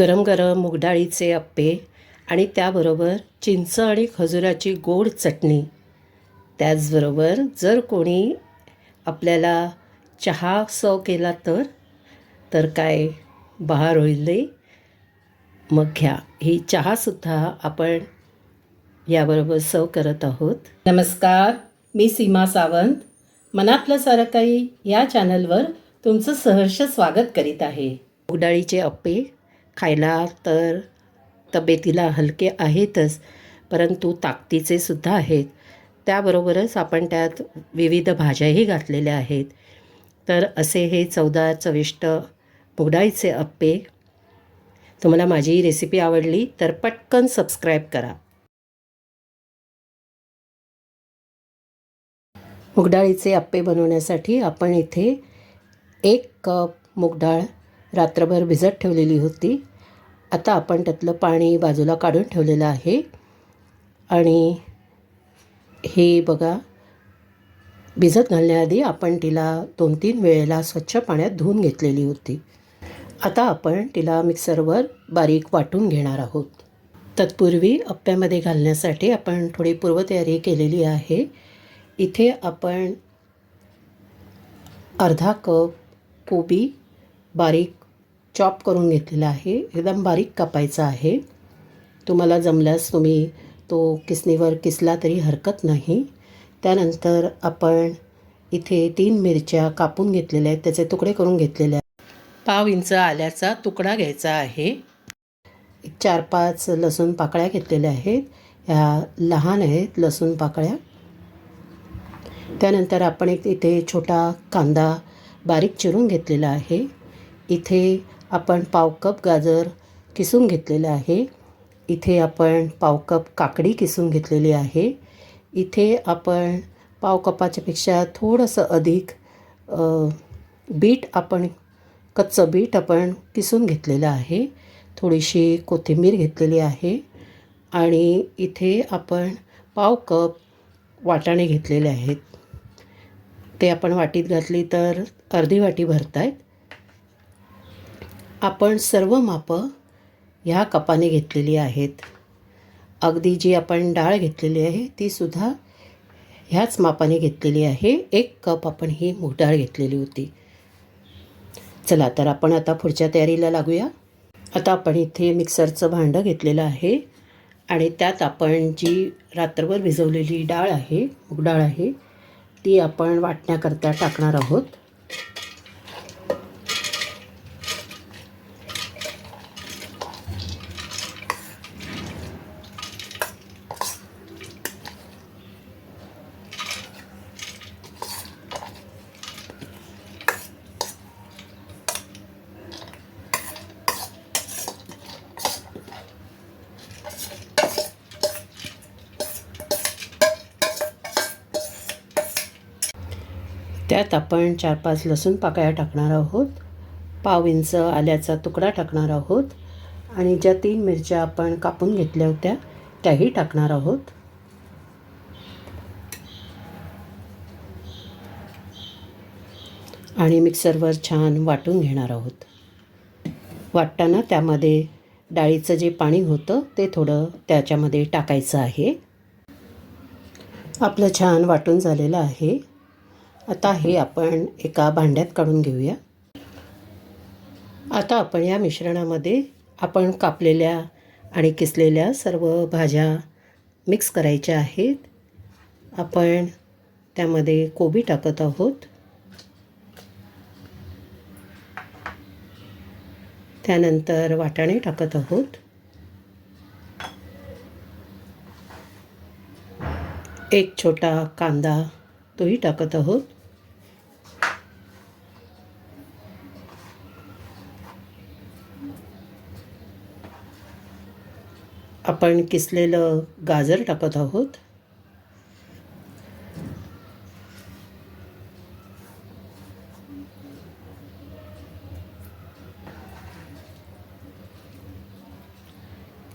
गरम गरम मुगडाळीचे अप्पे आणि त्याबरोबर चिंच आणि खजुराची गोड चटणी. त्याचबरोबर जर कोणी आपल्याला चहा सव केला तर तर काय बहार होईल नाही मग घ्या. ही चहासुद्धा आपण याबरोबर सव करत आहोत. नमस्कार मी सीमा सावंत. मनातलं सारं काही या चॅनलवर तुमचं सहर्ष स्वागत करीत आहे. उडाळीचे अप्पे खायला तर तब्येतीला हलके आहेतच परंतु ताकदीचे सुद्धा आहेत. त्याबरोबरच आपण त्यात विविध भाज्याही घातलेल्या आहेत. तर असे हे चौदा चविष्ट मुगडाळीचे अप्पे. तुम्हाला माझी ही रेसिपी आवडली तर पटकन सबस्क्राईब करा. मुगडाळीचे अप्पे बनवण्यासाठी आपण इथे एक कप मुगडाळ रात्रभर भिजत ठेवलेली होती. आता आपण त्यातलं पाणी बाजूला काढून ठेवलेलं आहे. आणि हे बघा भिजत घालण्याआधी आपण तिला दोन तीन वेळेला स्वच्छ पाण्यात धुवून घेतलेली होती. आता आपण तिला मिक्सरवर बारीक वाटून घेणार आहोत. तत्पूर्वी अप्प्यामध्ये घालण्यासाठी आपण थोडी पूर्वतयारी केलेली आहे. इथे आपण अर्धा कप कोबी बारीक चॉप करून घेतलेला आहे. एकदम बारीक कापायचा आहे. तुम्हाला जमल्यास तुम्ही तो किसणीवर किसला तरी हरकत नाही. त्यानंतर आपण इथे तीन मिरच्या कापून घेतलेल्या आहेत. त्याचे तुकडे करून घेतलेले आहेत. पाव इंच आल्याचा तुकडा घ्यायचा आहे. चार पाच लसूण पाकळ्या घेतलेल्या आहेत. ह्या लहान आहेत लसूण पाकळ्या. त्यानंतर आपण एक इथे छोटा कांदा बारीक चिरून घेतलेला आहे. इथे आपण पाव कप गाजर किसून घेतलेलं आहे. इथे आपण पाव कप काकडी किसून घेतलेली आहे. इथे आपण पाव कपाच्यापेक्षा थोडंसं अधिक बीट आपण कच्चं बीट आपण किसून घेतलेलं आहे. थोडीशी कोथिंबीर घेतलेली आहे. आणि इथे आपण पाव कप वाटाणे घेतलेले आहेत. ते आपण वाटीत घातली तर अर्धी वाटी भरत आहेत आपण सर्व मापं ह्या कपाने घेतलेली आहेत. अगदी जी आपण डाळ घेतलेली आहे तीसुद्धा ह्याच मापाने घेतलेली आहे. एक कप आपण ही मूग डाळ घेतलेली होती. चला तर आपण आता पुढच्या तयारीला लागूया. आता आपण इथे मिक्सरचं भांडं घेतलेलं आहे आणि त्यात आपण जी रात्रभर भिजवलेली डाळ आहे मूग डाळ आहे ती आपण वाटण्याकरता टाकणार आहोत. त्यात आपण चार पाच लसूण पाकळ्या टाकणार आहोत. पाव इंच आल्याचा तुकडा टाकणार आहोत. आणि ज्या तीन मिरच्या आपण कापून घेतल्या होत्या त्याही टाकणार आहोत. आणि मिक्सरवर छान वाटून घेणार आहोत. वाटताना त्यामध्ये डाळीचं जे पाणी होतं ते थोडं त्याच्यामध्ये टाकायचं आहे. आपलं छान वाटून झालेलं आहे. आता हे आपण एका भांड्यात काढून घेऊया. आता आपण या मिश्रणामध्ये आपण कापलेल्या आणि किसलेल्या सर्व भाज्या मिक्स करायच्या आहेत. आपण त्यामध्ये कोबी टाकत आहोत. त्यानंतर वाटाणे टाकत आहोत. एक छोटा कांदा तोही टाकत आहोत. आपण किसलेलं गाजर टाकत आहोत.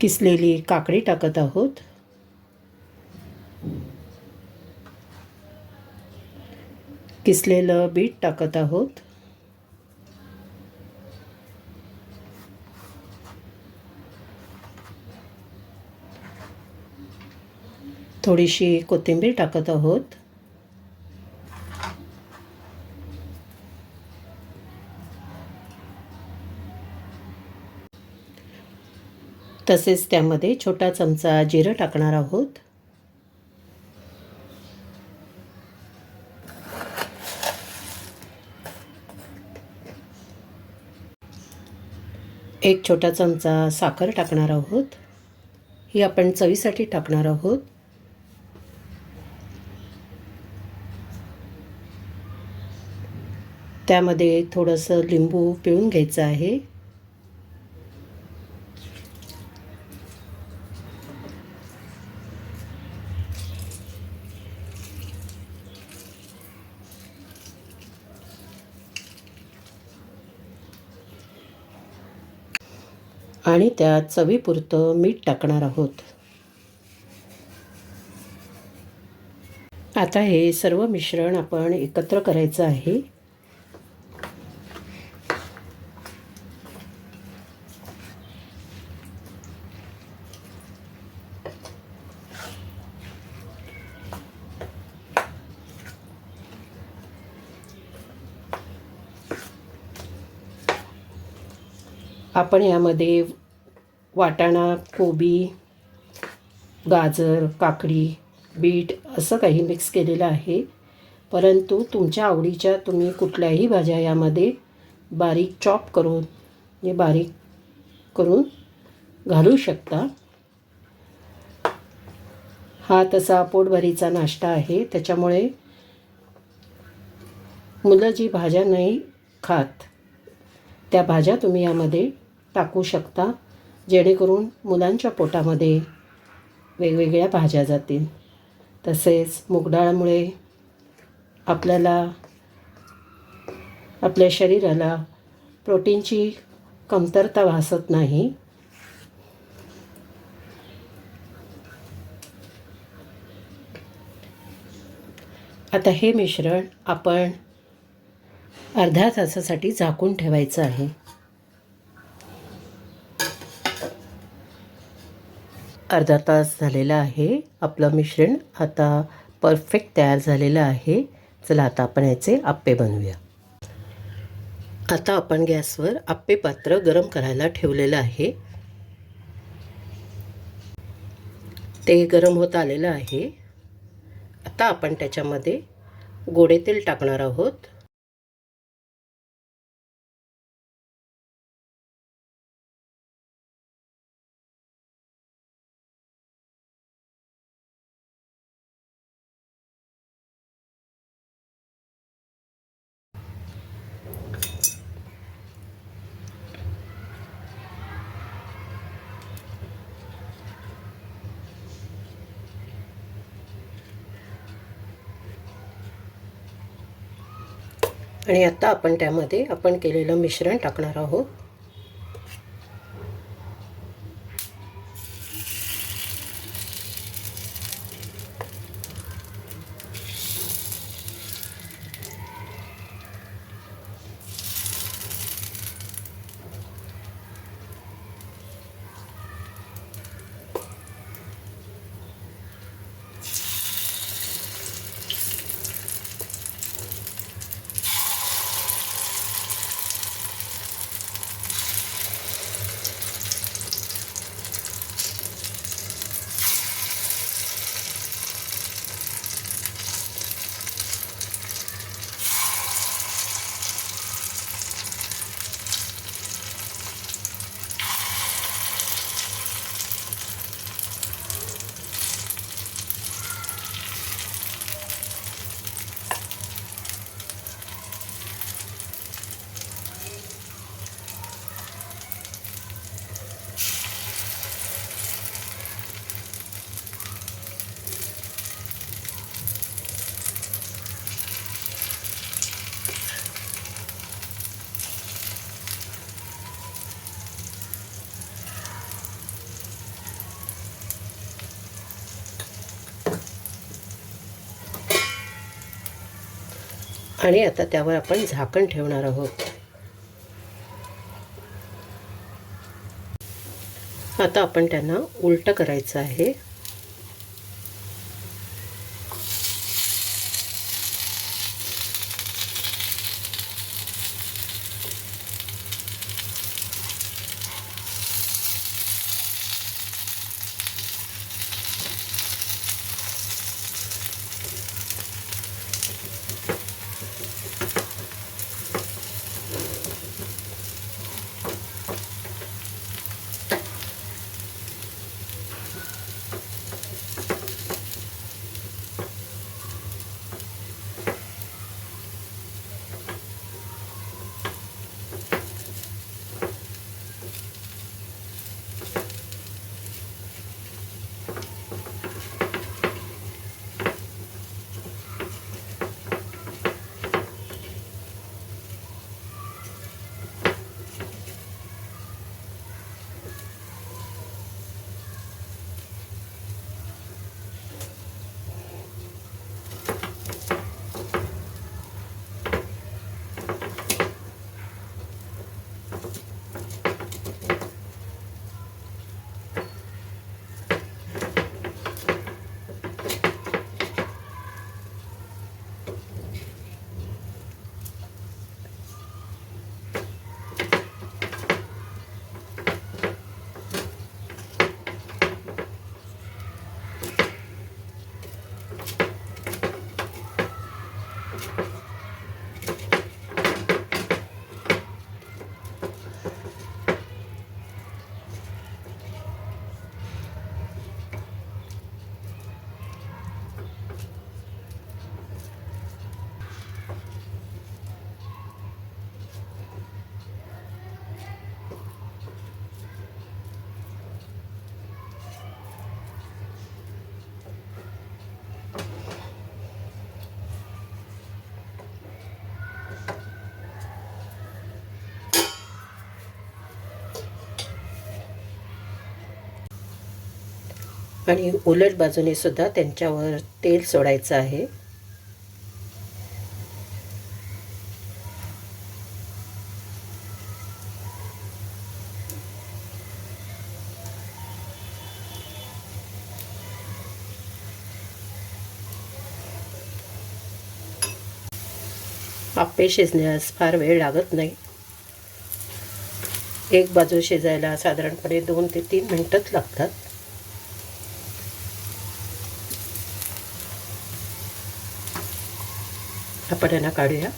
किसलेली काकडी टाकत आहोत. किसलेलं बीट टाकत आहोत. थोडीशी कोथिंबीर टाकत आहोत. तसेच त्यामध्ये छोटा चमचा जिरं टाकणार आहोत. एक छोटा चमचा साखर टाकणार आहोत. ही आपण चवीसाठी टाकणार आहोत. त्यामध्ये थोडंसं लिंबू पिळून घ्यायचं आहे. आणि त्यात चवीपुरतं मीठ टाकणार आहोत. आता हे सर्व मिश्रण आपण एकत्र करायचं आहे. आपण यामध्ये वाटाणा कोबी गाजर काकडी बीट असं काही मिक्स केलेलं आहे. परंतु तुमच्या आवडीच्या तुम्ही कुठल्याही भाज्या यामध्ये बारीक चॉप करून हे बारीक करून घालू शकता. हा तसा पोटभरीचा नाश्ता आहे. त्याच्यामुळे मुलं जी भाज्या नाही खात त्या भाज्या तुम्ही यामध्ये टाकू शकता जेणेकरून मुलांच्या पोटामध्ये वेगवेगळ्या भाज्या जातील. तसेच मुगडाळमुळे आपल्याला आपल्या शरीराला प्रोटीनची कमतरता भासत नाही. आता हे मिश्रण आपण अर्ध्या तासासाठी झाकून ठेवायचं आहे. अर्धा तास झालेला आहे. आपलं मिश्रण आता परफेक्ट तयार झालेलं आहे. चला आता आपण याचे आप्पे बनवूया. आता आपण गॅसवर आप्पे पात्र गरम करायला ठेवलेलं आहे. ते गरम होत आलेलं आहे. आता आपण त्याच्यामध्ये गोडे तेल टाकणार आहोत. आणि आता आपण त्यामध्ये आपण केलेलं मिश्रण टाकणार आहोत. आणि आता त्यावर आपण झाकण ठेवणार आहोत. आता आपण त्यांना उलटं करायचं आहे. आणि उलट बाजूने सुद्धा त्यांच्यावर तेल सोडायचं आहे. आप्पे शिजण्यास फार वेळ लागत नाही. एक बाजू शिजायला साधारणपणे दोन ते तीन मिनटंच लागतात. आपण यांना काढूया.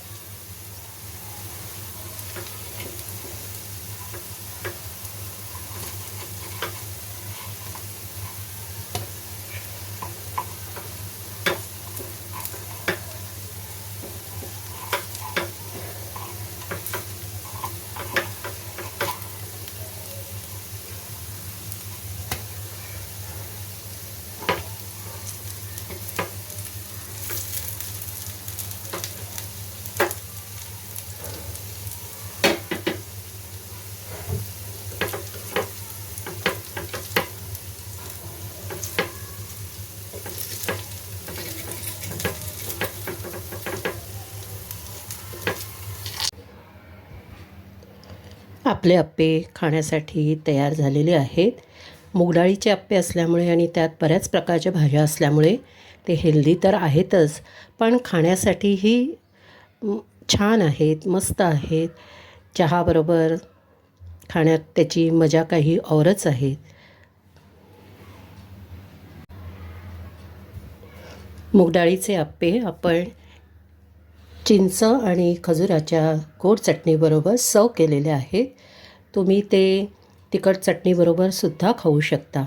आपले अप्पे खाण्यासाठी तयार झालेले आहेत. मुगडाळीचे अप्पे असल्यामुळे आणि त्यात बऱ्याच प्रकारच्या भाज्या असल्यामुळे ते हेल्दी तर आहेतच पण खाण्यासाठीही छान आहेत मस्त आहेत. चहाबरोबर खाण्यात त्याची मजा काही औरच आहे. मुगडाळीचे अप्पे आपण चिंच आणि खजुराच्या गोड चटणीबरोबर सर्व केलेले आहेत. तुम्ही ते तिखट चटणीबरोबर सुद्धा खाऊ शकता.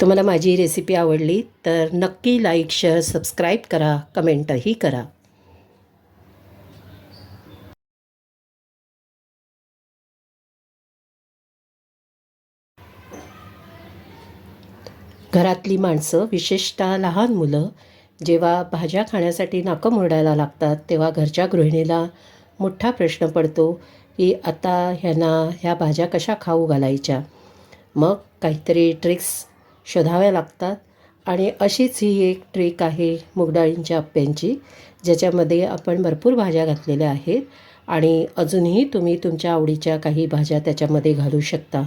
तुम्हाला माझी रेसिपी आवडली तर नक्की लाईक शेअर सबस्क्राईब करा कमेंटही करा. घरातली माणसं विशेषतः लहान मुलं जेव्हा भाज्या खाण्यासाठी नाकं मुरडायला लागतात तेव्हा घरच्या गृहिणीला मोठा प्रश्न पडतो की आता ह्यांना ह्या भाज्या कशा खाऊ घालायच्या? मग काहीतरी ट्रिक्स शोधाव्या लागतात आणि अशीच ही एक ट्रिक आहे मुगडाळींच्या अप्प्यांची ज्याच्यामध्ये आपण भरपूर भाज्या घातलेल्या आहेत आणि अजूनही तुम्ही तुमच्या आवडीच्या काही भाज्या त्याच्यामध्ये घालू शकता.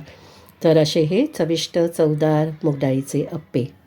तर असे हे चविष्ट चवदार मुगडाळीचे अप्पे.